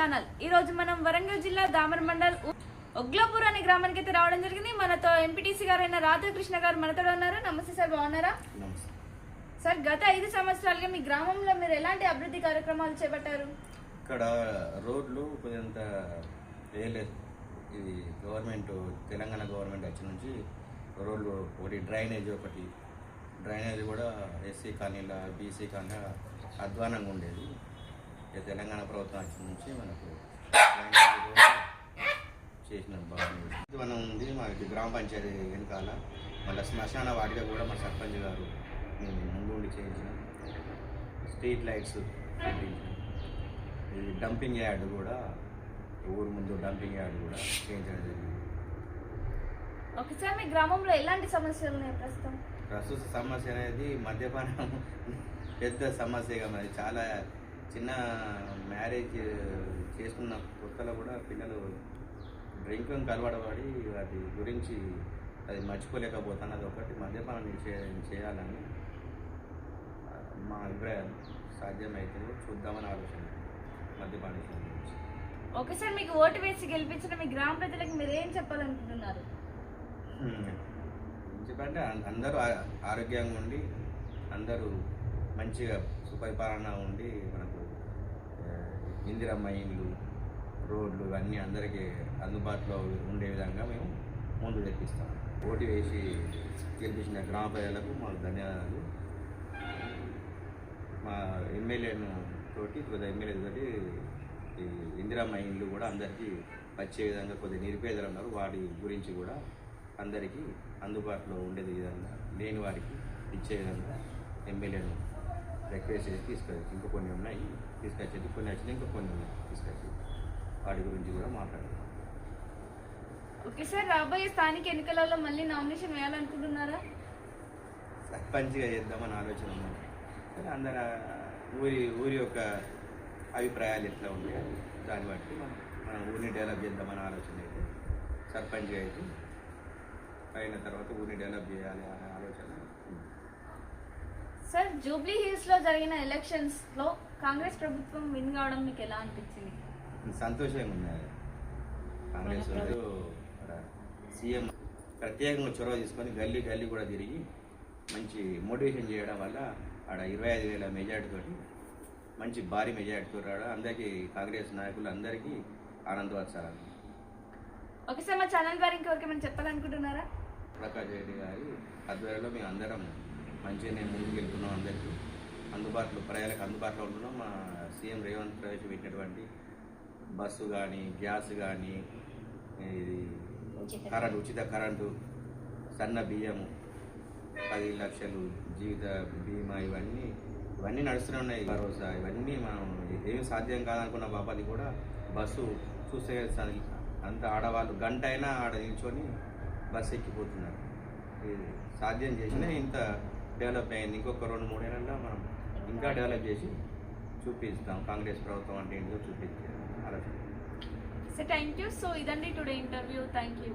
వరంగల్ జిల్లా దామర్ మండల్ ఒగ్లాపూర్ అనే గ్రామానికి అయితే రావడం జరిగింది. మనతో ఎంపీటీసీ గారైన రాధాకృష్ణ గారు మనతో ఉన్నారు. నమస్తే సార్ బాగున్నారా? సార్ గత ఐదు సంవత్సరాలుగా మీ గ్రామంలో మీరు ఎలాంటి అభివృద్ధి కార్యక్రమాలు చేపట్టారు? ఇక్కడ రోడ్లు కొంత వేయలేదు. ఇది గవర్నమెంట్ తెలంగాణ గవర్నమెంట్ వచ్చి నుంచి రోడ్లు ఒకటి డ్రైనేజ్ ఒకటి. డ్రైనేజ్ కూడా ఎస్సీ కాలనీల బీసీ కాలనీ అధ్వానంగా ఉండేది. తెలంగాణ ప్రభుత్వం నుంచి మనకు చేసిన బాగుంది. మనం ఉంది మాకు గ్రామ పంచాయతీ వెనకాల. మళ్ళీ శ్మశాన వాటిగా కూడా మా సర్పంచ్ గారు మేము ముందు ఉండి చేయించినాం. స్ట్రీట్ లైట్స్ ఈ డంపింగ్ యార్డ్ కూడా ఊరు ముందు డంపింగ్ యార్డ్ కూడా చేయించడం జరిగింది. ఓకే సార్ మీ గ్రామంలో ఎలాంటి సమస్యలు ఉన్నాయి ప్రస్తుతం? ప్రస్తుత సమస్య అనేది మద్యపానం పెద్ద సమస్యగా మరి చాలా చిన్న మ్యారేజ్ చేసుకున్న కొత్తలో కూడా పిల్లలు డ్రింకింగ్ అలవాటుపడి వాటి గురించి అది మర్చిపోలేకపోతాను అది ఒకటి మద్యపానం చేయాలని మా అభిప్రాయం. సాధ్యమైతే చూద్దామని ఆలోచన. మద్యపాన నిషేధం గురించి. ఓకే సార్ మీకు ఓటు వేసి గెలిపించిన మీ గ్రామ ప్రజలకు మీరు ఏం చెప్పాలనుకుంటున్నారు? ఎందుకంటే అందరూ ఆరోగ్యంగా ఉండి అందరూ మంచిగా సుపరిపాలన ఉండి మనకు ఇందిరమ్మ ఇండ్లు రోడ్లు అన్నీ అందరికీ అందుబాటులో ఉండే విధంగా మేము ముందు తెప్పిస్తాం. ఓటు వేసి గెలిపించిన గ్రామ ప్రజలకు మాకు ధన్యవాదాలు. మా ఎమ్మెల్యేను తోటి కొద్దిగా ఎమ్మెల్యే తోటి ఈ ఇందిరమ్మ ఇండ్లు కూడా అందరికీ వచ్చే విధంగా కొద్దిగా నిరుపేదలు ఉన్నారు. వాటి గురించి కూడా అందరికీ అందుబాటులో ఉండే విధంగా లేని వారికి ఇచ్చే విధంగా ఎమ్మెల్యేను రిక్వెస్ట్ చేసి తీసుకొచ్చి ఇంకా కొన్ని ఉన్నాయి తీసుకొచ్చేది కొన్ని వచ్చినాయి ఇంకా కొన్ని ఉన్నాయి తీసుకొచ్చి వాటి గురించి కూడా మాట్లాడాలి ఓకే సార్ రాబోయే స్థానిక ఎన్నికలలో మళ్ళీ నామినేషన్ వేయాలనుకుంటున్నారా సర్పంచ్గా చేద్దామని ఆలోచన ఉంది కానీ అందరు ఊరి ఊరి యొక్క అభిప్రాయాలు ఎట్లా ఉన్నాయో దాన్ని బట్టి మనం మనం ఊరిని డెవలప్ చేద్దామని ఆలోచన అయితే సర్పంచ్గా అయితే అయిన తర్వాత ఊరిని డెవలప్ చేయాలి అనే ఆలోచన. సార్ జూబ్లీ హిల్స్లో జరిగిన ఎలక్షన్స్లో కాంగ్రెస్ ప్రభుత్వం విన్ కావడం మీకు ఎలా అనిపించింది? సంతోషంగా ఉన్నది కాంగ్రెస్ మన సీఎం ప్రత్యేకంగా చొరవ తీసుకొని గల్లీ గల్లీ కూడా తిరిగి మంచి మోటివేషన్ చేయడం వల్ల ఆడ ఇరవై ఐదు వేల మెజార్టీ తోటి మంచి భారీ మెజార్టీతో రావడం అందరికీ కాంగ్రెస్ నాయకులు అందరికీ ఆనందవత్సరాలు ఓకే సార్ మా ఛానల్ ద్వారా ఇంకెవరికైనా చెప్పాలనుకుంటున్నారా? ప్రకాష్ రెడ్డి గారి ఆధ్వర్యంలో మేము అందరం మంచిగానే ముందుకు వెళ్తున్నాం అందరికీ. అందుబాటులో ప్రజలకు అందుబాటులో ఉంటున్నాం. మా సీఎం రేవంత్ ప్రవేశపెట్టినటువంటి బస్సు కానీ గ్యాస్ కానీ ఇది కరెంట్ ఉచిత కరెంటు సన్న బియ్యము పది లక్షలు జీవిత బీమా ఇవన్నీ ఇవన్నీ నడుస్తూనే ఉన్నాయి. భరోసా ఇవన్నీ మనం ఏమి సాధ్యం కాదనుకున్న బాబాది కూడా బస్సు చూస్తే అంత ఆడవాళ్ళు గంట అయినా ఆడ నిల్చొని బస్సు ఎక్కిపోతున్నారు. ఇది సాధ్యం చేసినా ఇంత డెవలప్ అయింది ఇంకొక రెండు మూడేళ్ళ మనం ఇంకా డెవలప్ చేసి చూపిస్తాం. కాంగ్రెస్ ప్రభుత్వం అంటే ఏంటో చూపించాం ఆలోచన. సో థ్యాంక్ యూ సో ఇదండి టుడే ఇంటర్వ్యూ. Thank you